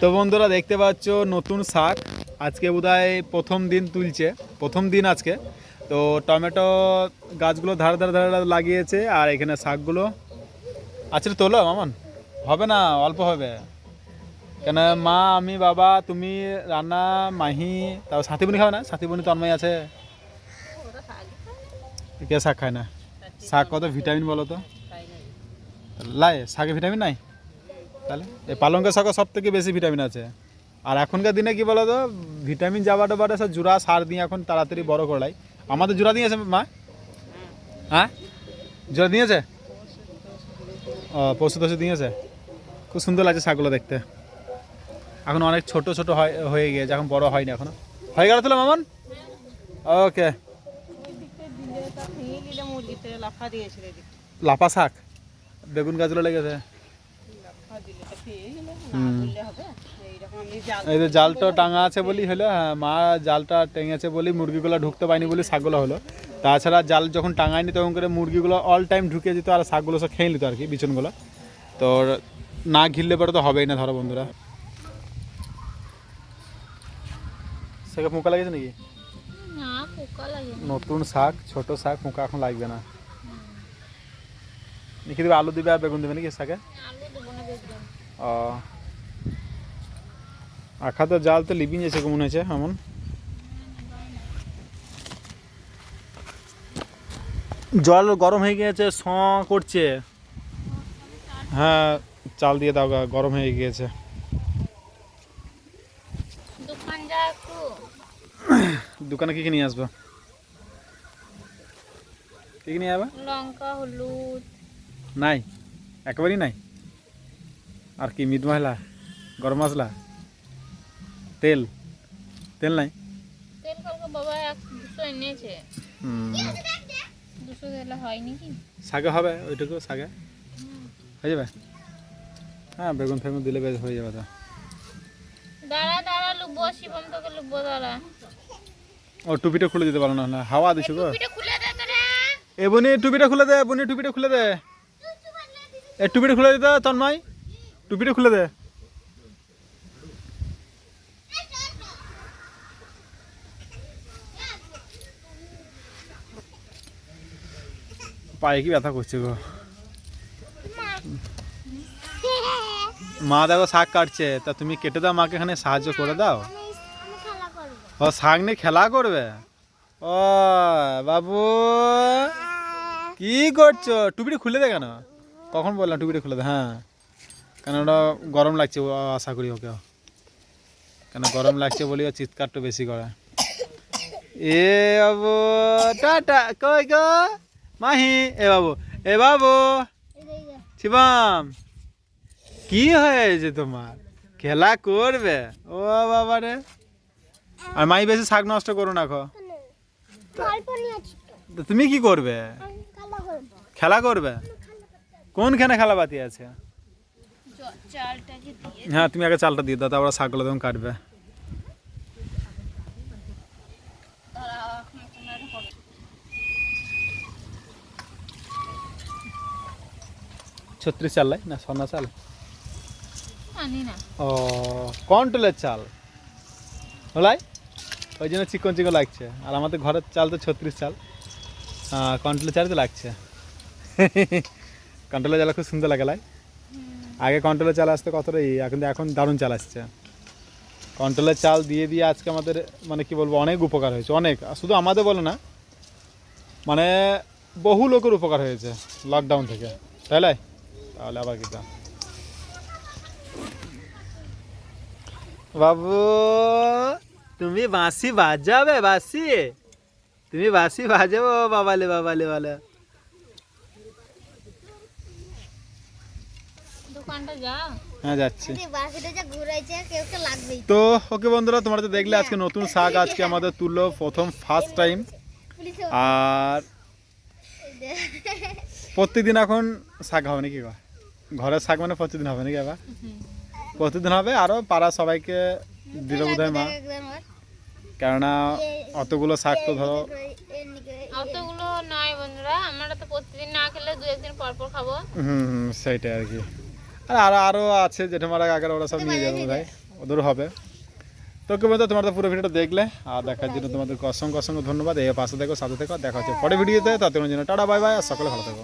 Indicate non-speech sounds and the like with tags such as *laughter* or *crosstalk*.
তো বন্ধুরা দেখতে পাচ্ছ নতুন শাক। আজকে বোধহয় প্রথম দিন তুলছে প্রথম দিন আজকে। তো টমেটো গাছগুলো ধারে ধারে ধারে ধারে লাগিয়েছে আর এখানে শাকগুলো আচ্ছা তোলো মামন। হবে না অল্প হবে। কেন মা আমি বাবা তুমি রান্না মাহি তারপর সাথী বোনি খাবে না? সাথী বোনি তন্ময় আছে। কে শাক খায় না? শাক কত ভিটামিন বলো তো? লাই শাকে ভিটামিন নাই? তাহলে? এই পালঙ্কের শাকে সব থেকে বেশি ভিটামিন আছে। আর এখনকার দিনে কি বলো তো ভিটামিন যাবাটা বাটা সব জোড়া সার দিয়ে এখন তাড়াতাড়ি বড় করাই আমাদের জোড়া দিয়েছে মা? হ্যাঁ? জোড়া দিয়েছে? ও পশু টশু দিয়েছে? খুব সুন্দর লাগছে শাকগুলো দেখতে। এখন অনেক ছোট ছোট হয় হয়ে গিয়েছে এখন বড় হয়নি এখনও। হয়ে গেল তো মামন? ওকে। লাফা শাক? বেগুন গাছগুলো লেগেছে লাফা দিলে তো খেয়ে গেলে না বললে হবে এইরকম আমি জাল এই যে জালটা টাঙা আছে বলি হলো হ্যাঁ মা জালটা টেঙেছে বলি মুরগিগুলো ঢুকতে পায়নি বলি শাকগুলো হলো। তাছাড়া জাল যখন টাঙায়নি তখন করে মুরগিগুলো অল টাইম ঢুকে যেত আর শাকগুলো সব খেয়ে নিত আর কি বিছনগুলো তো না ঘিরলে পরে তো হবেই না ধরো বন্ধুরা। সেকে পোকা লাগেছে নাকি? নতুন শাক ছোট শাক পোকা এখন লাগবে না। কি দেবে আলু দিবে আর বেগুন দেবে নাকি শাকে? আলু দেবো না বেগুন ও আখা তো জাল তো লিবিং এসে মনে হয়েছে এমন? জল গরম হয়ে গিয়েছে স করছে। হ্যাঁ চাল দিয়ে দাও গরম হয়ে গিয়েছে। দোকান কি কি নিয়ে আসব? কি কি নিয়ে যাবে? লঙ্কা হলুদ। নাই একেবারেই নাই? আর কি মিট মশলা গরম মশলা তেল তেল নাই? তেল কালকে বাবা এক দুশো এনেছে। হুম। দুশো দিলে হয় নাকি? শাকে হবে ওইটুকু শাকে। হয়ে যাবে? হ্যাঁ বেগুন ফেগুন দিলে বেশ হয়ে যাবে তো। দাঁড়া দাঁড়া লুবো শিবম তোকে লুবো দাঁড়া। ও টুপিটা খুলে দিতে পারো না না হাওয়া দিছো গো। পিঠে খুলে দে তোরে। এ বনি টুপিটা খুলে দে বনি টুপিটা খুলে দে। এ টুপিটা খুলে দিতে তন্ময়। টুপিটা খুলে দে। পায়ে কি ব্যথা করছে গো? মা দেখো শাক কাটছে, তা তুমি কেটে দাও মাকে এখানে, সাহায্য করে দাও। ও শাক নিয়ে খেলা করবে? ও বাবু, কি করছ? টুপিটা খুলে দে কেন? কখন বললাম টুপিটা খুলে দে হ্যাঁ। কেন ওটা গরম লাগছে আশা করি ওকে। কেন গরম লাগছে বলি ও চিৎকারটা বেশি করে। এ বাবু টাটা কই গো? মাহি এ বাবু এ বাবু। শিবম কি হয়েছে তোমার? খেলা করবে? ও বাবা রে। আর মাই বেশি শাক নষ্ট করো না খো। তুমি কি করবে? খেলা করবে। কোনখানে খেলা বাতি আছে? হ্যাঁ তুমি আগে চালটা দিয়ে দাও তারপরে শাকগুলো তখন কাটবে। ছত্রিশ চাল লাই না সোনা চাল? ও কন্ট্রোলের চাল। হলাই ওই জন্য চিকন চিকন লাগছে। আর আমাদের ঘরের চাল তো ছত্রিশ চাল। কন্ট্রোলের চাল তো লাগছে। *laughs* কন্ট্রোলের চাল খুব সুন্দর লাগে লাই। আগে কন্ট্রোলের চাল আসতে কতটা? ই এখন এখন দারুণ চাল আসছে। কন্ট্রোলের চাল দিয়ে দিয়ে আজকে আমাদের মানে কি বলব, অনেক উপকার হয়েছে, অনেক। শুধু আমাদের বলো না মানে বহু লোকের উপকার হয়েছে লকডাউন থেকে। তাই? তাহলে আবার কি বাবু, তুমি বাঁশি বাজাবে, বাঁশি? তুমি বাঁশি বাজাবো বাবালে বাবালে বালে দোকানটা যা হ্যাঁ যাচ্ছি। তো ওকে বন্ধুরা তোমরা তো দেখলে আজকে নতুন শাক আজকে আমাদের তুললো প্রথম ফার্স্ট টাইম আর প্রত্যেকদিন এখন শাক হবে নাকি গো? ঘরের শাক মানে প্রতিদিন হবে নাকি আবার? প্রতিদিন হবে আরও পাড়া সবাইকে দিবে বোধ মা। কেননা অতগুলো শাক তো ধরো অতগুলো নয় বন্ধুরা আমরা তো প্রতিদিন না খেলে দু একদিন পর পর খাব। হুম হুম সেইটাই আর কি। আর আরও আরও আছে, জেঠুমারা, কাকার, ওরা সব নিয়ে যাবে, ভাই। ওদের হবে। তো কি বলতো, তোমার তো পুরো ভিডিওটা দেখলে, আর দেখার জন্য তোমাদের অসংখ্য অসংখ্য ধন্যবাদ। এই পাশে দেখো সাথে থেকো, দেখা হচ্ছে পরে ভিডিওতে। ততক্ষণের জন্য টাটা, বাই বাই, আর সকালে ভালো থেকো।